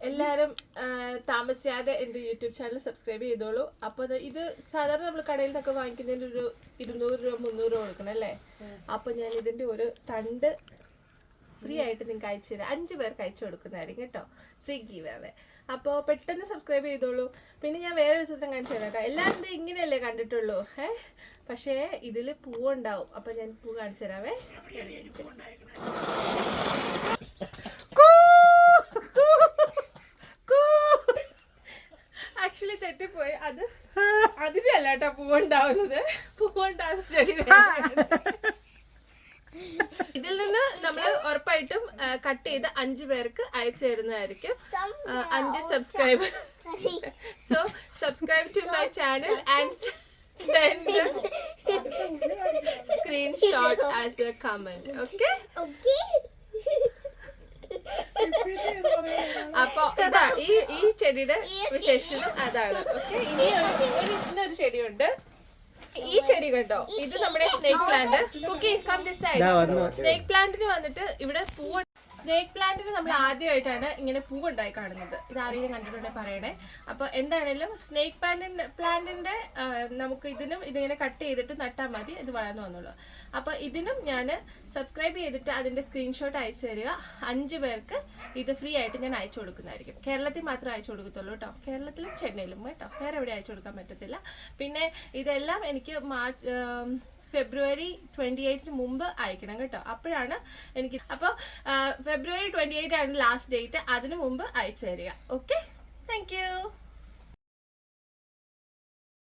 എല്ലാരും ആ, താമസിയാതെ എന്റെ യൂട്യൂബ് ചാനൽ സബ്സ്ക്രൈബ് ചെയ്തോളൂ. അപ്പൊ ഇത് സാധാരണ നമ്മൾ കടയിൽ നിന്നൊക്കെ വാങ്ങിക്കുന്നതിന് ഒരു ഇരുന്നൂറ് രൂപ മുന്നൂറ് രൂപ കൊടുക്കണം അല്ലേ? അപ്പൊ ഞാൻ ഇതിന്റെ ഒരു തണ്ട് ഫ്രീ ആയിട്ട് നിങ്ങൾക്ക് അയച്ചു തരാം. അഞ്ചു പേർക്ക് അയച്ചു കൊടുക്കുന്നതായിരിക്കും കേട്ടോ. ഫ്രീ ഗീവ് അവേ അപ്പോൾ പെട്ടെന്ന് സബ്സ്ക്രൈബ് ചെയ്തോളൂ. പിന്നെ ഞാൻ വേറെ ഒരു ചിത്രം കാണിച്ചു തരാം കേട്ടോ. എല്ലാവരും ഇങ്ങനെയല്ലേ കണ്ടിട്ടുള്ളൂ. ഏ? പക്ഷേ ഇതിൽ പൂവുണ്ടാവും. അപ്പൊ ഞാൻ പൂ കാണിച്ചു തരാവേ. തെറ്റിപ്പോയി. അത് അതിനല്ല കേട്ടോ പൂവുണ്ടാവുന്നത്. പൂവുണ്ടാവുന്ന ചെടി ഇതിൽ നിന്ന് നമ്മൾ ഉറപ്പായിട്ടും കട്ട് ചെയ്ത് അഞ്ചു പേർക്ക് അയച്ചു തരുന്നതായിരിക്കും അഞ്ച് subscriber so subscribe to my channel and screenshot as a comment okay അപ്പൊ ഇതാ ഈ ഈ ചെടിയുടെ വിശേഷം അതാണ്. ഓക്കെ ഇനി ഒരു ഒരു ഇന്നൊരു ചെടിയുണ്ട്. ഈ ചെടി കണ്ടോ? ഇത് നമ്മുടെ snake plant Cookie come this side snake പ്ലാന്റിന് വന്നിട്ട് ഇവിടെ പൂവ് സ്നേക് പ്ലാന്റിന് നമ്മൾ ആദ്യമായിട്ടാണ് ഇങ്ങനെ പൂവ് ഉണ്ടായി കാണുന്നത്. ഇത് ആരെങ്കിലും കണ്ടിട്ടുണ്ടെങ്കിൽ പറയണേ. അപ്പൊ എന്താണേലും സ്നേക് പ്ലാന്റിന്റെ പ്ലാന്റിന്റെ നമുക്ക് ഇതിനും ഇതിങ്ങനെ കട്ട് ചെയ്തിട്ട് നട്ടാൽ മതി. ഇത് വളർന്നു വന്നുള്ളൂ അപ്പൊ ഇതിനും ഞാൻ സബ്സ്ക്രൈബ് ചെയ്തിട്ട് അതിന്റെ സ്ക്രീൻഷോട്ട് അയച്ചു തരിക. അഞ്ച് പേർക്ക് ഇത് ഫ്രീ ആയിട്ട് ഞാൻ അയച്ചു കൊടുക്കുന്നതായിരിക്കും. കേരളത്തിൽ മാത്രം അയച്ചു കൊടുക്കത്തുള്ളൂ കേട്ടോ. കേരളത്തിലും ചെന്നൈയിലും കേട്ടോ. വേറെ എവിടെ അയച്ചു കൊടുക്കാൻ പറ്റത്തില്ല. പിന്നെ ഇതെല്ലാം എനിക്ക് ആം, ഫെബ്രുവരി ട്വന്റി എയ്റ്റിന് മുമ്പ് അയക്കണം കേട്ടോ. അപ്പോഴാണ് എനിക്ക് അപ്പോൾ ഫെബ്രുവരി ട്വന്റി എയ്റ്റ് ആണ് ലാസ്റ്റ് ഡേറ്റ് അതിനു മുമ്പ് അയച്ചു തരിക ഓക്കെ താങ്ക് യു